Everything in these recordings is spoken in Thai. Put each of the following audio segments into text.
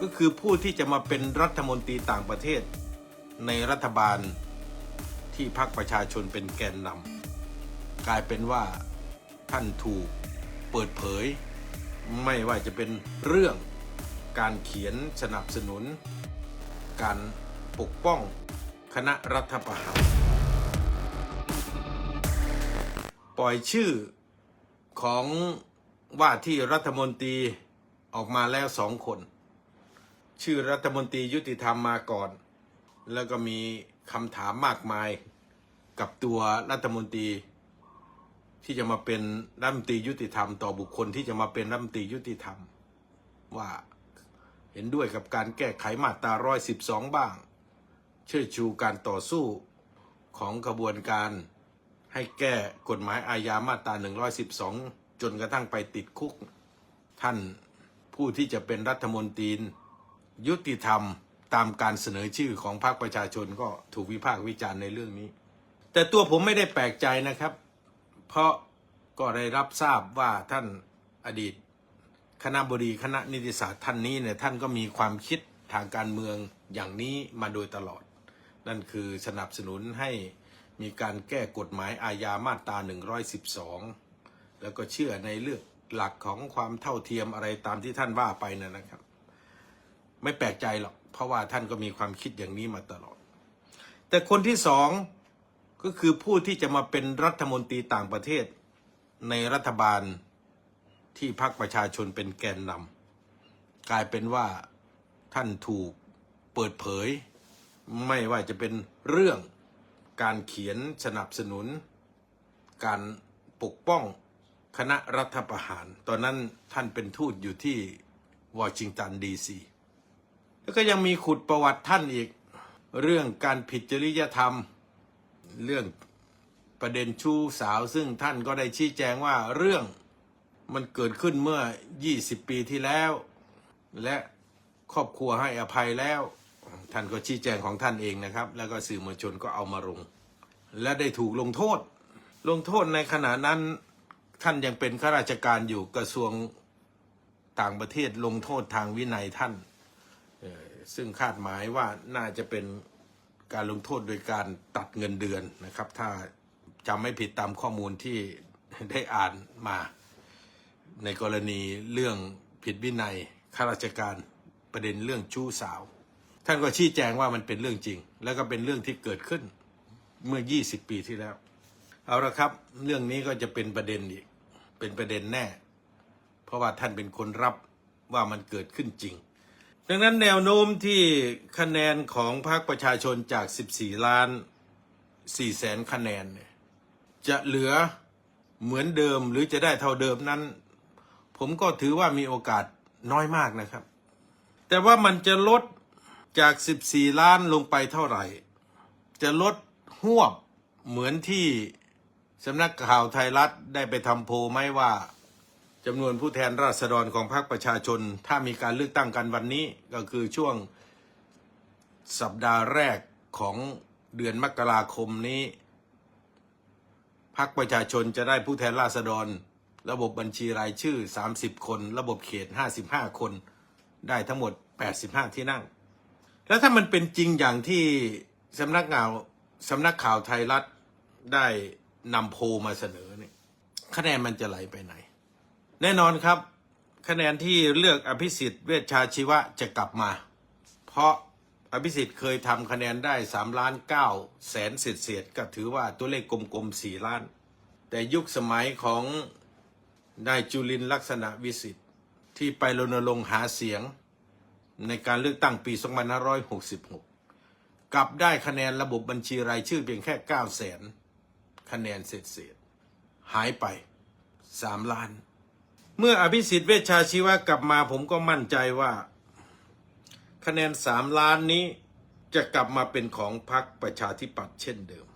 ก็คือผู้ที่จะมาเป็นรัฐมนตรีต่างประเทศ ในรัฐบาลที่พรรคประชาชนเป็นแกนนำกลายเป็นว่าท่านถูกเปิดเผย ไม่ว่าจะเป็นเรื่องการเขียนสนับสนุน การปกป้องคณะรัฐประหารปล่อยชื่อของว่าที่รัฐมนตรีออกมาแล้วสองคน ชื่อรัฐมนตรียุติธรรมมาก่อน แล้วก็มีคำถามมากมายกับตัวรัฐมนตรี ที่จะมาเป็นรัฐมนตรียุติธรรม ต่อบุคคลที่จะมาเป็นรัฐมนตรียุติธรรม ว่าเห็นด้วยกับการแก้ไขมาตราร้อยสิบสองบ้าง เชื่อชูการต่อสู้ของกระบวนการให้แก้กฎหมายอาญามาตรา112จนกระทั่งไปติดคุก ท่านผู้ที่จะเป็นรัฐมนตรี ยุติธรรมตามการเสนอชื่อของพรรคประชาชนก็ถูกวิพากษ์วิจารณ์ในเรื่องนี้ แต่ตัวผมไม่ได้แปลกใจนะครับ เพราะก็ได้รับทราบว่าท่านอดีต คณะบดีคณะนิติศาสตร์ท่านนี้เนี่ยท่านก็มีความคิดทางการเมืองอย่างนี้มาโดยตลอด นั่นคือสนับสนุนให้มีการแก้กฎหมายอาญามาตรา 112 แล้วก็เชื่อในเรื่องหลักของความเท่าเทียมอะไรตามที่ท่านว่าไปนะนะครับ ไม่แปลกใจหรอก เพราะว่าท่านก็มีความคิดอย่างนี้มาตลอด แต่คนที่สองก็คือผู้ที่จะมาเป็นรัฐมนตรีต่างประเทศ ในรัฐบาลที่พรรคประชาชนเป็นแกนนำกลายเป็นว่าท่านถูกเปิดเผย ไม่ว่าจะเป็นเรื่องการเขียนสนับสนุน การปกป้องคณะรัฐประหาร ตอนนั้นท่านเป็นทูตอยู่ที่วอชิงตันดีซี แล้วก็ยังมีขุดประวัติท่านอีก เรื่องการผิดจริยธรรม เรื่องประเด็นชู้สาว ซึ่งท่านก็ได้ชี้แจงว่าเรื่องมันเกิดขึ้นเมื่อ 20 ปีที่แล้ว และครอบครัวให้อภัยแล้ว ท่านก็ชี้แจงของท่านเองนะครับ แล้วก็สื่อมวลชนก็เอามาลง และได้ถูกลงโทษ ลงโทษในขณะนั้นท่านยังเป็นข้าราชการอยู่กระทรวงต่างประเทศลงโทษทางวินัยท่าน ซึ่งคาดหมายว่าน่าจะเป็นการลงโทษโดยการตัดเงินเดือนนะครับ ถ้าจำไม่ผิดตามข้อมูลที่ได้อ่านมา ในกรณีเรื่องผิดวินัยข้าราชการประเด็นเรื่องชู้สาว ท่านก็ชี้แจงว่ามันเป็นเรื่องจริง แล้วก็เป็นเรื่องที่เกิดขึ้นเมื่อ 20 ปีที่แล้ว เอาละครับ เรื่องนี้ก็จะเป็นประเด็นอีก เป็นประเด็นแน่ เพราะว่าท่านเป็นคนรับว่ามันเกิดขึ้นจริง ดังนั้นแนวโน้มที่คะแนนของพรรคประชาชนจาก 14 ล้าน4แสนคะแนนเนี่ยจะเหลือเหมือนเดิมหรือจะได้เท่าเดิมนั้น ผมก็ถือว่ามีโอกาสน้อยมากนะครับ แต่ว่ามันจะลดจาก 14 ล้านลงไปเท่าไหร่ จะลดหวบเหมือนที่สำนักข่าวไทยรัฐได้ไปทำโพลไหมว่า จำนวนผู้แทนราษฎรของพรรคประชาชน ถ้ามีการเลือกตั้งกันวันนี้ก็คือช่วงสัปดาห์แรกของเดือนมกราคมนี้พรรคประชาชนจะได้ผู้แทนราษฎร ระบบบัญชีรายชื่อ 30 คน ระบบเขต 55 คน ได้ทั้งหมด 85 ที่นั่ง แล้วถ้ามันเป็นจริงอย่างที่สำนักข่าวสำนักข่าวไทยรัฐได้นำโพลมาเสนอเนี่ยคะแนนมันจะไหลไปไหน แน่นอนครับ คะแนนที่เลือกอภิสิทธิ์เวชชาชีวะจะกลับมา เพราะอภิสิทธิ์เคยทำคะแนนได้3ล้าน9แสนเศษๆก็ถือว่าตัวเลขกลมๆ4ล้าน แต่ยุคสมัยของนายจุลินลักษณะวิสิทธิ์ที่ไปรณรงค์หาเสียงในการเลือกตั้งปี 2566 กลับได้คะแนนระบบบัญชีรายชื่อเพียงแค่9แสนคะแนนเศษเศษหายไป 3 ล้าน เมื่ออภิสิทธิ์เวชชาชีวะกลับมาผมก็มั่นใจว่า คะแนน3ล้านนี้จะกลับมาเป็นของพรรคประชาธิปัตย์เช่นเดิม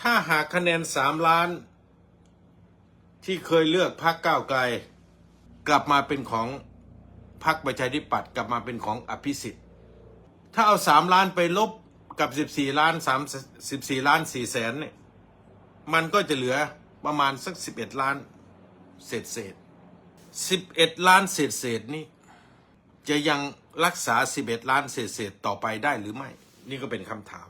ถ้าหากคะแนน3ล้าน ที่เคยเลือกพรรคก้าวไกล กลับมาเป็นของพรรคประชาธิปัตย์กลับมาเป็นของอภิสิทธิ์ ถ้าเอาสามล้านไปลบกับสิบสี่ล้านสามสิบสี่ล้านสี่แสนเนี่ยมันก็จะเหลือประมาณสักสิบเอ็ดล้านเศษเศษ สิบเอ็ดล้านเศษเศษนี้ จะยังรักษา11ล้านเศษเศษต่อไปได้หรือไม่ นี่ก็เป็นคำถาม